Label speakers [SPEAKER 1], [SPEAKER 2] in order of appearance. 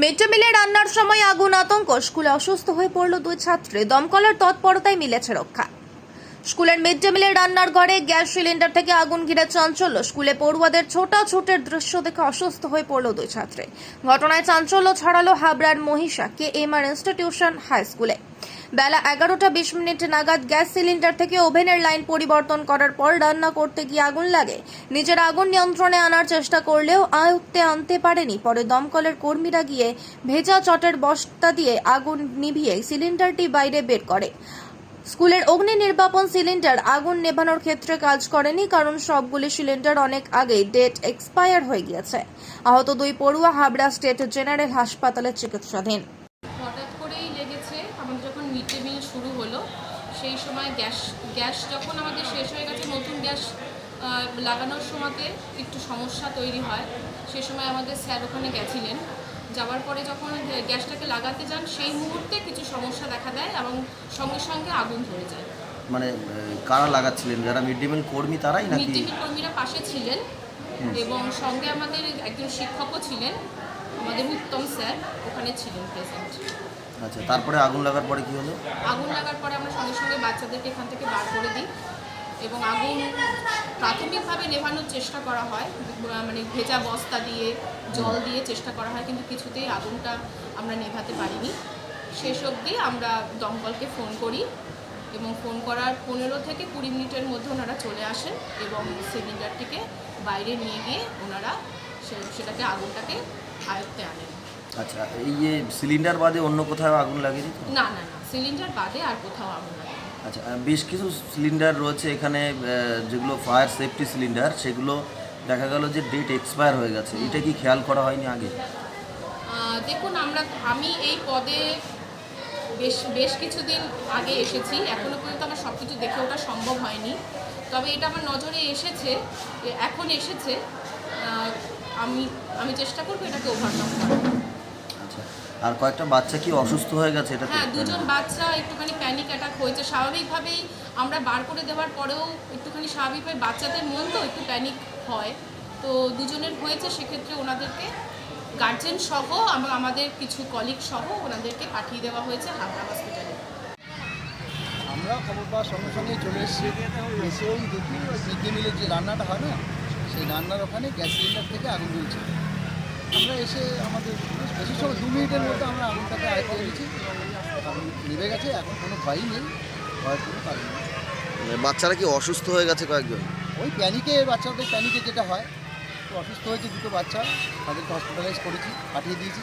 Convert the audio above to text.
[SPEAKER 1] Mid day মিলে রান্নার সময় আগুন, আতঙ্ক। স্কুলে অসুস্থ হয়ে পড়ল দুই ছাত্রী। দমকলের তৎপরতায় মিলেছে রক্ষা। স্কুলের মিড ডে মিলের রান্নার ঘরে গ্যাস সিলিন্ডার থেকে আগুন ঘিরে চাঞ্চল্য। স্কুলে পড়ুয়াদের ছোটাছুটের দৃশ্য দেখে অসুস্থ হয়ে পড়ল দুই ছাত্রী। ঘটনায় চাঞ্চল্য ছড়ালো হাবড়ার Mahisha K M R institution high স্কুলে। বেলা এগারোটা বিশ মিনিট নাগাদ গ্যাস সিলিন্ডার থেকে ওভেনের লাইন পরিবর্তন করার পর রান্না করতে গিয়ে আগুন লাগে। নিজের আগুন নিয়ন্ত্রণে আনার চেষ্টা করলেও আয়ত্তে আনতে পারেনি। পরে দমকলের কর্মীরা গিয়ে ভেজা চটের বস্তা দিয়ে আগুন নিভিয়ে সিলিন্ডারটি বাইরে বের করে। স্কুলের অগ্নি নির্বাপন সিলিন্ডার আগুন নেভানোর ক্ষেত্রে কাজ করেনি, কারণ সবগুলি সিলিন্ডার অনেক আগেই ডেট এক্সপায়ার হয়ে গিয়েছে। আহত দুই পড়ুয়া হাবড়া স্টেট জেনারেল হাসপাতালে চিকিৎসাধীন।
[SPEAKER 2] হঠাৎ করেই লেগেছে, আমাদের যখন মিড ডে মিল শুরু হলো, সেই সময় গ্যাস গ্যাস যখন আমাদের শেষ হয়ে গেছে, নতুন গ্যাস লাগানোর সময়তে একটু সমস্যা তৈরি হয়। সেই সময় আমাদের স্যার ওখানে গেছিলেন। যাওয়ার পরে যখন গ্যাসটাকে লাগাতে যান সেই মুহূর্তে কিছু সমস্যা দেখা দেয় এবং সঙ্গে সঙ্গে আগুন ধরে যায়।
[SPEAKER 3] মানে কারা লাগাচ্ছিলেন? যারা মিড ডে মিল কর্মী তারাই
[SPEAKER 2] মিড
[SPEAKER 3] নাকি
[SPEAKER 2] ডে মিল কর্মীরা পাশে ছিলেন এবং সঙ্গে আমাদের একজন শিক্ষকও ছিলেন আমাদের উত্তম স্যার ওখানে ছিলেন প্রেজেন্ট
[SPEAKER 3] আচ্ছা তারপরে আগুন লাগার পরে কি হলো?
[SPEAKER 2] আগুন লাগার পরে আমরা সঙ্গে সঙ্গে বাচ্চাদেরকে এখান থেকে বার করে দিই। এবং আগুন প্রাথমিকভাবে নেভানোর চেষ্টা করা হয় মানে ভেজা বস্তা দিয়ে জল দিয়ে চেষ্টা করা হয় কিন্তু কিছুতেই আগুনটা আমরা নেভাতে পারিনি। শেষ অবধি আমরা দমকলকে ফোন করি এবং ফোন করার পনেরো থেকে কুড়ি মিনিটের মধ্যে ওনারা চলে আসেন এবং সিলিন্ডারটিকে বাইরে নিয়ে গিয়ে ওনারা সেটাকে আগুনটাকে আয়ত্তে আনেন।
[SPEAKER 3] আচ্ছা এই যে সিলিন্ডার বাদে অন্য কোথাও আগুন দিত
[SPEAKER 2] না না না সিলিন্ডার বাদে আর কোথাও আগুন লাগে
[SPEAKER 3] আচ্ছা বেশ কিছু সিলিন্ডার রয়েছে এখানে যেগুলো ফায়ার সেফটি সিলিন্ডার সেগুলো দেখা গেল যে ডেট এক্সপায়ার হয়ে গেছে। এটা কি খেয়াল করা হয়নি আগে?
[SPEAKER 2] দেখুন, আমরা, আমি এই পদে বেশ বেশ কিছুদিন আগে এসেছি। এখনও পর্যন্ত আমার সব কিছু দেখে ওঠা সম্ভব হয়নি। তবে এটা আমার নজরে এসেছে এখন এসেছে। আমি আমি চেষ্টা করব এটাকে ওভারকাম করার।
[SPEAKER 3] আর কয়েকটা বাচ্চা কি অসুস্থ হয়ে গেছে এটা
[SPEAKER 2] হ্যাঁ দুজন বাচ্চা একটুখানি প্যানিক অ্যাটাক হয়েছে। স্বাভাবিকভাবেই আমরা বার করে দেওয়ার পরেও একটুখানি স্বাভাবিকভাবে বাচ্চাদের মন তো একটু প্যানিক হয়। তো দুজনের হয়েছে সেক্ষেত্রে ওনাদেরকে গার্জেন সহ এবং আমাদের কিছু কলিগ সহ ওনাদেরকে পাঠিয়ে দেওয়া হয়েছে হাবড়া হসপিটালে
[SPEAKER 4] আমরা খবর পাওয়ার সঙ্গে সঙ্গে চলে এসেছি। এসে ওই দেখি মিড ডে মিলের যে রান্নাটা হয় না সেই রান্নার ওখানে গ্যাস সিলিন্ডার থেকে আগুন জ্বলছে। আমরা এসে আমাদের বেশি সময় দু মিনিটের মধ্যে আমরা আগুনটাকে আয়ত্তে এনেছি। নেমে গেছে এখন কোনো ভয়ই নেই। ভয়ের কোনো কারণ নেই।
[SPEAKER 3] বাচ্চারা কি অসুস্থ হয়ে গেছে কয়েকজন?
[SPEAKER 4] ওই প্যানিকে বাচ্চাদের প্যানিকে যেটা হয় তো অসুস্থ হয়েছে দুটো বাচ্চা তাদেরকে হসপিটালাইজ করেছি পাঠিয়ে দিয়েছি।